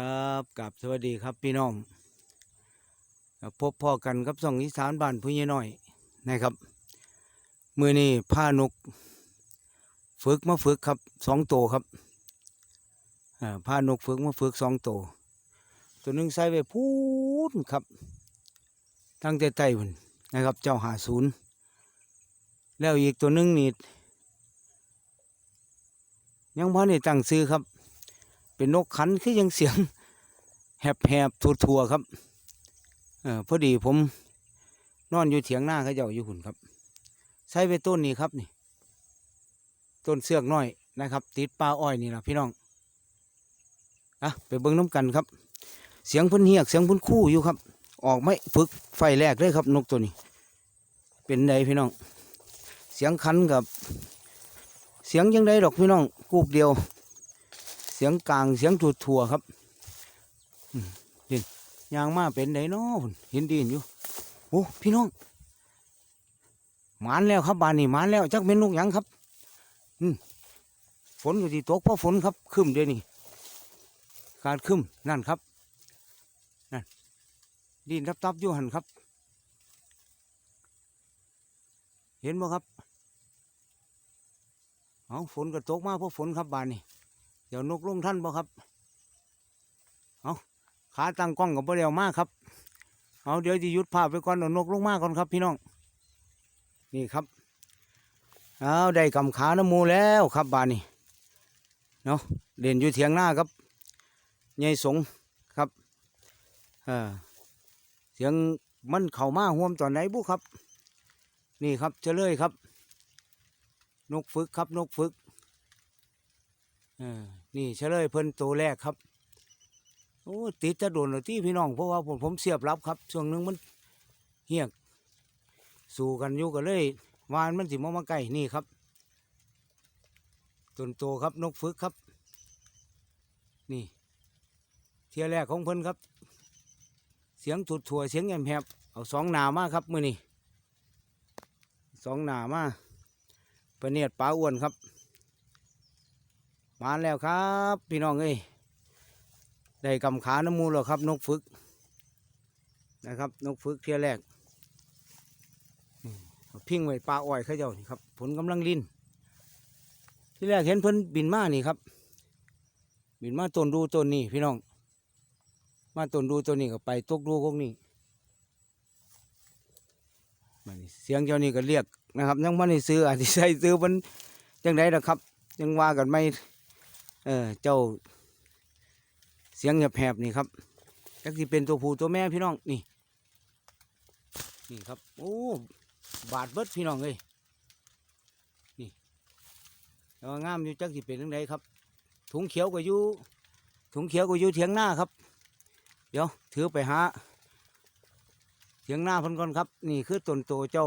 ครับกับสวัสดีครับพี่น้อง พบพ่อกันกับส่องอีสานบ้านผู้ใหญ่น้อยนะครับมือนี้ผ้านก ฝึกมาฝึกครับสองตัวครับผ้านกฝึกมาฝึกสองตัวตัวหนึ่งใส่ไว้พูนครับ ตั้งแต่ใต้พุ่นนะครับ เจ้าหาศูนย์แล้วอีกตัวหนึ่งนี่ยังพ่ได้ตั้งซื้อครับ เป็นนกขันคือยังเสียงแหบแหบๆทัวครับเออพอดีผมนอนอยู่เถียงหน้าเขาเจ้าอยู่หุ่นครับ ใช้ไปต้นนี้ครับนี่ ต้นเสือกน้อยนะครับ ติดปลาอ้อยนี่นะพี่น้องอะไปเบิ้งน้ำกันครับ เสียงเพุ่นเฮียกเสียงเพุ่นคู่อยู่ครับ ออกไม่ฝึกไฟแรกเลยครับนกตัวนี้ เป็นไดพี่น้อง เสียงคันกับ เสียงยังไดดอกพี่น้องกูกเดียว เสียงกลางเสียงถั่วถั่วครับเห็นยางมาเป็นไดเนาะพุ่นเห็นดีนอยู่โอ้พี่น้องหมานแล้วครับบานนี้หมานแล้วจักเป็นนกยังครับอืมฝนก็ที่ตกเพราะฝนครับครึ้มเดี๋ยวนี้การครึ้มนั่นครับนั่นดินทับทับอยู่หันครับ เห็นบ่ครับเอาฝนก็ตกมาเพราะฝนครับบานนี้เดี๋ยวนกลงท่านบ่ครับ เอาขาตั้งกล้องกับเดียวมากครับ เอาเดี๋ยวจะยุดภาพไปก่อนเอานกลงมากก่อนครับ พี่น้อง นี่ครับ เอาได้กำขาน้ำมูแล้วครับบานนี้เนาะเด่นอยู่เถียงหน้าครับยายสงครับ เออเสียงมันเข่ามาห่วมตอนไหนบุครับ นี่ครับเฉลยครับ นกฝึกครับนกฝึก เออ นี่เฉลยเพิ่นตัวแรกครับโอ้ติดจะโดนเลยที่พี่น้องเพราะว่าผมผมเสียบรับครับช่วงหนึงมันเฮี้ยกสู้กันอยู่กันเลยวานมันสิมามาใกล้นี่ครับต้นโตครับนกฝึกครับ นี่ เทียแรกของเพิ่นครับ เสียงถุดถั่วเสียงแหมแหบเอาสองหนามาครับมือนี่สองหนามาประเนียดปลาอ้วนครับ มาแล้วครับ พี่น้องเอ้ยได้กำขาน้ำมูลแล้วครับ นกฝึกนะครับ นกฝึกเที่ยแรกพิ้งไว้ปลาอ้อยเขาเจ้านี่ครับ ผลกำลังลินที่แรกเห็นเพิ่นบินมานี่ครับ บินมาต้นดูต้นนี้พี่น้อง มาต้นดูต้นนี้ก็ไปตกดูพวกนี้บันเสียงเจ้านี่ก็เรียกนะครับยังไม่ได้ซื้ออาจจะใส่ซื้อมันจังไดนะครับ ยังว่ากันไม่ เออเจ้าเสียงแหบๆนี่ครับจักสิเป็นตัวผู้ตัวแม่พี่น้องนี่นี่ครับโอ้บาดเบิดพี่น้องเลยนี่แต่ว่างามอยู่จักสิเป็นยังไงครับ ถุงเขียวก็อยู่ถุงเขียวก็อยู่เถียงหน้าครับ เดี๋ยวถือไปหาเถียงหน้าพันก่อนครับ นี่คือต้นโตเจ้า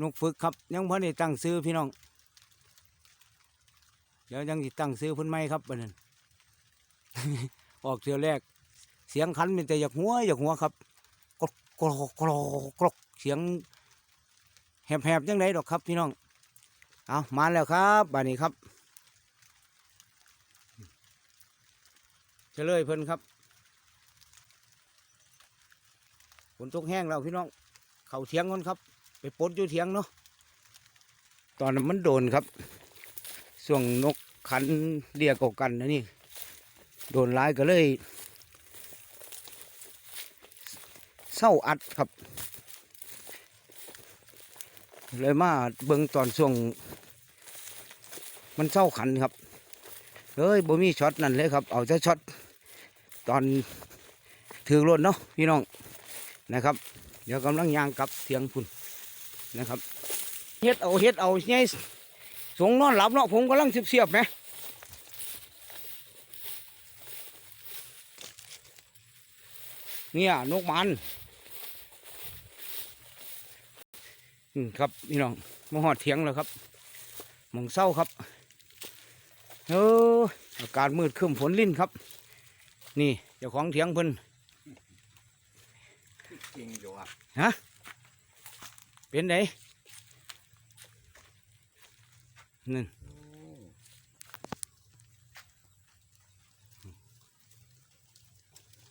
นกฝึกครับ ยังพ่ได้ตั้งซื้อพี่น้อง เดี๋ยวยังสิตั้งซื้อเพิ่นไม่ครับบัดนั้นออกเทือแรก เสียงคันเป็นแต่อยากหัวอยากหัวครับกรอกกรอกกรอกกรอกเสียงแหบๆจังไดดอกครับพี่น้อง เอามาแล้วครับบัดนี้ครับเฉลยเพิ่นครับฝนตกแห้งแล้วพี่น้อง เข่าเทียงก่อนครับ ไปปดอยู่เทียงเนาะตอนนั้นมันโดนครับ ส่วงนกขันเรียกกันนะนี่ โดนร้ายก็เลยเศร้าอัดครับ เลยมาเบิ่งตอนช่วง มันเศร้าขันครับเฮ้ยบ่มีช็อตนั่นเลยครับ เอาจะช็อตตอนถือรถเนาะพี่น้องนะครับ เดี๋ยวกำลังยางกับเสียงพุ่นนะครับเฮ็ดเอาเฮ็ดเอาไง สงนอนหลับเนาะผมกำลังเสียบๆไหมเนี่ยนกมันอืมครับพี่น้องมาหอดเถียงแล้วครับหมองเศร้าครับเอออากาศมืดครึ้มฝนลิ่นครับ นี่เจ้าของเถียงเพิ่นจริงอยู่อะฮะเป็นไงนั่ นั่น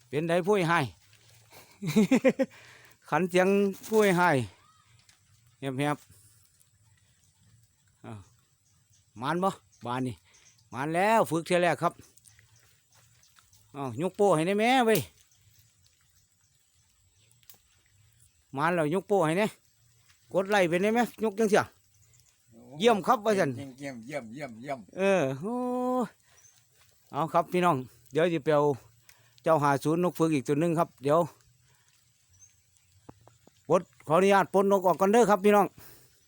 เป็นได้ผู้ให้ขันเสียงผู้ให้เฮียบเฮียบมันบ่บานนี่มันแล้วฝึกเท่าแรกครับอ้ายกโป้ให้ได้แม่เว้ยมันแล้วยกโป้ให้เนี่ยกดไล่ไปได้ไหมยกจังเสีย เยี่ยมครับว่าซั่นเยี่ยมเยี่ยมเยี่ยมเยี่ยมเออโอ้เอาครับพี่น้อง เดี๋ยวจะไปเอาเจ้าหาศูนย์นกฝึกอีกตัวหนึงครับ เดี๋ยวปลดขออนุญาตปลดนกออกก่อนเด้อครับพี่น้อง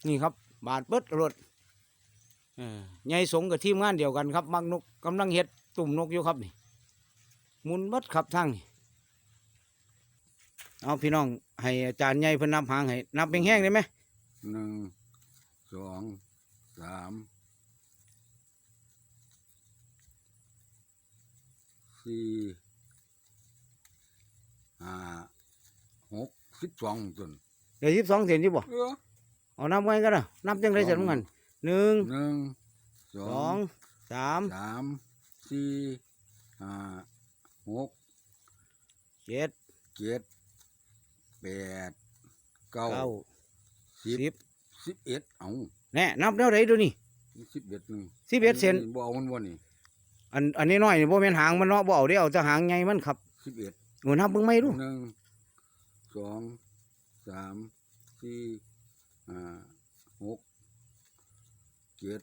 นี่ครับ บาดเบิดรถเออใหญ่สงกับทีมงานเดียวกันครับ มักนกกำลังเฮ็ดตุ่มนกอยู่ครับนี่หมุนเบิดครับทางนี่เอาพี่น้องให้อาจารย์ใหญ่เพิ่นนับหางให้นับเป็นแห้งได้ไหมหนึ่งสอง สามสี่ห้าหกสิบสองจนเดี๋ยวสิบสองเซนที่บ่เออเอานับไว้กันนะนับจังไรเสร็จเหมือนกันหนึ่งหนึ่งสสอองงสามสามสี่ห้าหกเจ็ดเจ็ดแปดเก้าเก้าสิสิบบสิบเอ็ดเอา แน่นับแล้วไรดูนี่สิบเอ็ดหนึ่งสิบเอ็ดเซนบ่เอามันบ่นี่อันอันนี้น้อยนี่บ่แม่นหางมันเนาะบ่เอาเด้เอาแต่หางใหญ่มันครับสิบเอ็ดโอ้นับเบิ่งไม่รู้หนึ่งสองสามสี่ห้าหกเจ็ด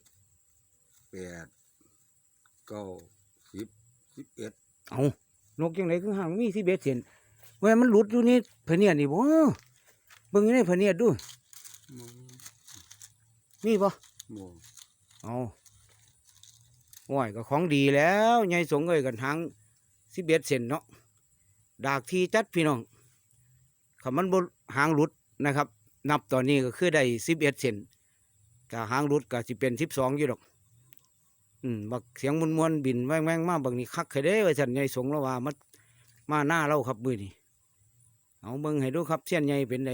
แปดเก้าสิบสิบเอ็ดเอานกจังไรคือหางมีสิบเอ็ดเซนเว้ยมันหลุดอยู่นี่เพนเนียดนี่บ่เบิ่งอยู่ในเพนเนียดดู มีบ่โมเอาโอ้ยก็ของดีแล้วใหญ่สงเอ้ยกันหางสิบเอ็ดเซนเนาะดากที่จัดพี่น้องคำมันบ่หางหลุดนะครับ นับตอนนี้ก็คือได้สิบเอ็ดเซนถ้าหางหลุดก็สิเป็นสิบสองอยู่ดอก อืมบักเสียงมวนมวนๆบินแว่งแว่งๆมาบักนี่คักเคยเด้ว่าฉันใหญ่สงแล้วว่ามันมาหน้าเราครับมือนี่เอาเบิ่งให้ดูครับเสี้ยนใหญ่เป็นได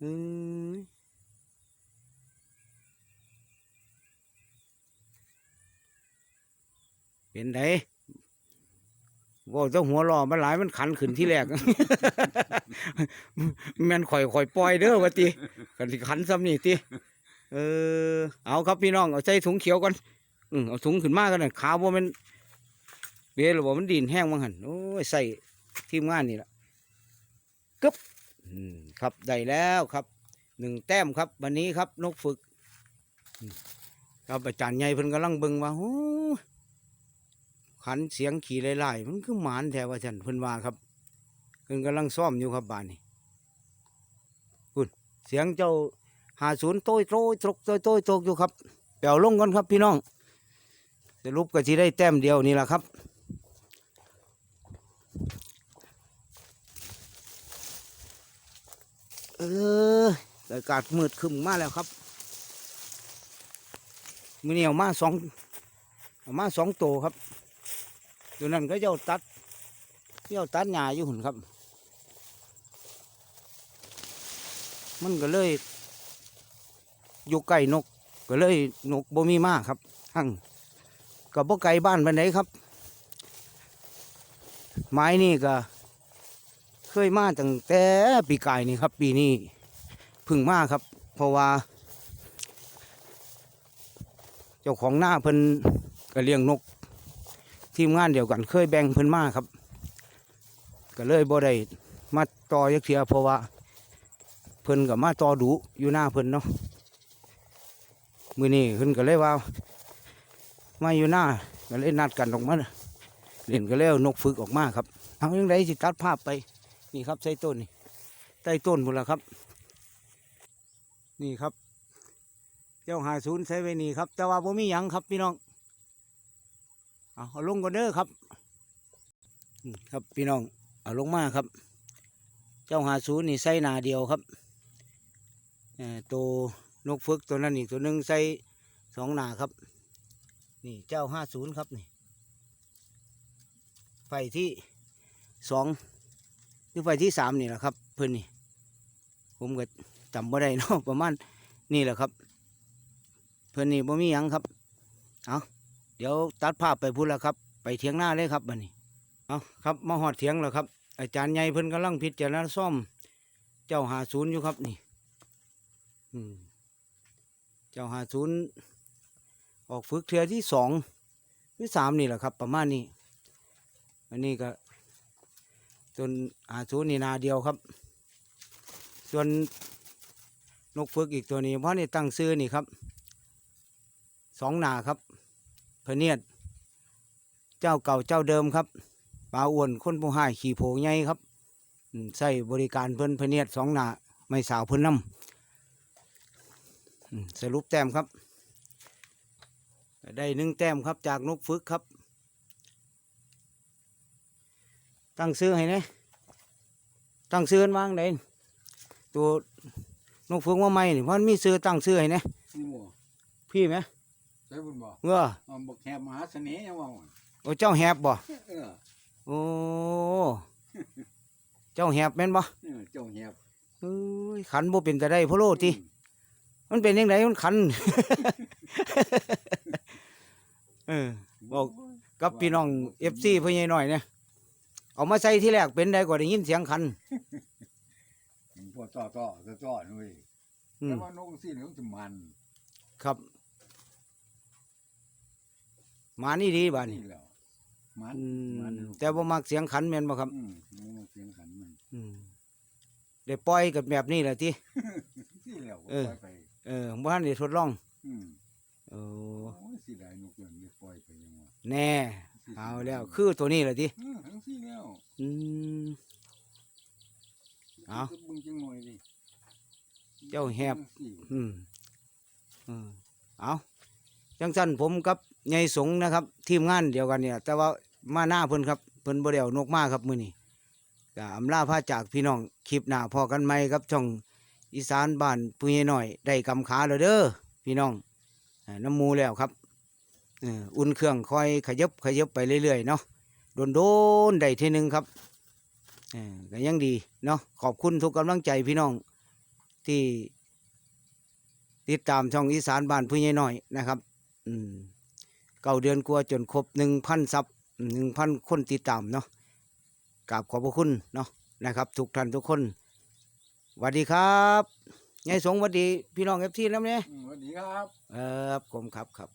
อืม เป็นไดว่าเจ้าหัวรอมันหลายมันขันขึ้นที่แรก แม่นข่อยข่อยปล่อยเด้อว่าติกันสิขันซ้ำนี่ติเออ เอาครับพี่น้องเอาใส่ถุงเขียวก่อนอืมเอาถุงขึ้นมากันนะขาบ่แมันเบลหรือว่ามันดินแห้งมั้งหันโอ้ยใส่ทีมงานนี่ละกึบอืมครับได้แล้วครับหนึ่งแต้มครับ วันนี้ครับนกฝึกอืมครับอาจารย์ใหญ่เพิ่นกำลังเบิ่งว่าโอ้ ขันเสียงขี่ไล่ๆมันคือหมานแท้ว่าฉันเพิ่นว่าครับเพิ่นกำลังซ่อมอยู่ครับบ้านนี้คุณเสียงเจ้าหาศูนย์โต้ยโต้ยตกโต้ยโต้ยตกอยู่ครับแปลวลงก่อนครับพี่น้องสรุปก็สิได้แต้มเดียวนี่แหละครับเอออากาศมืดคึมมาแล้วครับมือนี้เอามาสองเอามาสองโตวครับ ตัวนั้นก็เจ้าตัดเจ้าตัดหญ้าอยู่หุ่นครับ มันก็เลยอยู่ใกล้นก ก็เลยนกบ่มีมากครับทั้งกับบ่ไกลบ้านไปไหนครับ ไม้นี่ก็ เคยมาตั้งแต่ปีกายนี่ครับ ปีนี้พึ่งมากครับ เพราะว่า เจ้าของหน้าเพิ่นก็เลี้ยงนก ทีมงานเดียวกันเคยแบ่งเพิ่นมาครับ ก็เลยบ่ได้มาต่อยักเทียเพราะว่า เพิ่นกับมาต่อดูอยู่หน้าเพิ่นเนาะมือนี้เพิ่นก็เลยว่า มาอยู่หน้าก็เลยนัดกันออกมาเล่นก็เลยเอานกฝึกออกมาครับเอายังไงสิตัดภาพไปนี่ครับใส่ต้นนี่ใต้ต้นหมดแล้วครับ นี่ครับ เจ้าหาศูนย์ใส่ไว้นี่ครับ แต่ว่าบ่มีหยังครับพี่น้อง เอาลงก่อนเด้อครับ ครับพี่น้องเอาลงมาครับ เจ้าหาศูนย์นี่ใส่นาเดียวครับเอ่อตัวนกฝึกตัวนั้นอีกตัวหนึ่งใส่สองนาครับ นี่เจ้าห้าศูนย์ครับนี่ไฟที่สองหรือไฟที่สามนี่แหละครับเพื่อนนี่ ผมก็จำบ่ได้เนาะประมาณนี่แหละครับ เพื่อนนี่บ่มียังครับ เอา ดี๋ยวตัดภาพไปพูดแล้วครับ ไปเทียงหน้าเลยครับบัดนี้เอาครับมาหอดเถียงแล้วครับ อาจารย์ใหญ่เพิ่นกำลังพิจารณาซ่อม เจ้าหาศูนย์อยู่ครับนี่เจ้าหาศูนย์ออกฝึกเทือที่สองหรือสามนี่แหละครับ ประมาณนี้ อันนี้ก็จนหาศูนย์นี่นาเดียวครับ ส่วนนกฝึกอีกตัวนี้เพราะนี่ตั้งซื้อนี่ครับสองหนาครับ พะเนียด เจ้าเก่าเจ้าเดิมครับปลาอ้วนคนผู้ให้ขี่โผงใหญ่ครับอืมใส่บริการเพิ่นพะเนียดสองหนาไม่สาวเพิ่นนำอืมสรุปแต้มครับ ได้หนึ่งแต้มครับจากนกฝึกครับ ตั้งซื้อให้เนี่ยตั้งซื้อกันวางไหนตัวนกฝึกว่าไม่นี่เพราะมันมีซื้อตั้งซื้อให้เนี่ยนี่หมัวพี่ไหม ใช่บุญบ่เออมันบอกแหบมหาเสน่ห์ยังว่าโอ้เจ้าแหบบ่เออโอ้เจ้าแหบแม่นบ่เออเจ้าแหบเอ้ยขันบ่เป็นแต่ได้พะโลติมันเป็นยังไงมันขัน เออ บอก กับพี่น้องเอฟซีพ่อใหญ่หน่อยเนี่ยเอามาใส่ที่แรกเป็นได้ก็ได้ยินเสียงขันพวกต่อต่อต่อต่อนุ้ยอืแต่มว่านกสิเนี่ยมันจะมัน ครับ หมานี่ดีบ้านี่นี่แหล้วมันอืมมันแต่บ่มักเสียงขันแม่นบ่ครับ อืมมันเสียงขันมันอืมได้ปล่อยกับแบบนี้แหละติที่แล้วก็เออ ปล่อยไป เออบ่ทันได้ทดลองอืมโอ้โอ้ยสิได้นกอย่างนี้ปล่อยไปยังวะแน่เอาแล้ว คือตัวนี้แหละติอืมทั้งสี่แล้วอืม เอาบึงจังหน่อยดิเจ้าแหบ ทั้งสี่อืม อืม เอาจังสั้นผมกับ ยายสงนะครับ ทีมงานเดียวกันเนี่ย แต่ว่ามาหน้าเพิ่นครับเพิ่นบ่ได้เอานกมาครับมื้อนี้ก็อำลาพาจากพี่น้องคลิปหน้าพอกันไหมครับช่องอีสานบ้านปุยหน่อย ได้กำขาแล้วเด้อพี่น้องน้ำมูแล้วครับอุ่นเครื่องคอยขยับขยับไปเรื่อยๆเนาะโดนโดนๆได้ทีหนึงครับก็ยังดีเนาะขอบคุณทุกกำลังใจพี่น้องที่ติดตามช่องอีสานบ้านผู้ใหญ่น้อยนะครับ อืม เก้าเดือนกว่าจนครบหนึ่งพันซับหนึ่งพันคนติดตามเนาะกราบขอบพระคุณเนาะนะครับ ทุกท่านทุกคนสวัสดีครับยายสงสวัสดีพี่น้องเอฟซีแล้วเนี่ยอืมสวัสดีครับ เออผมครับครับ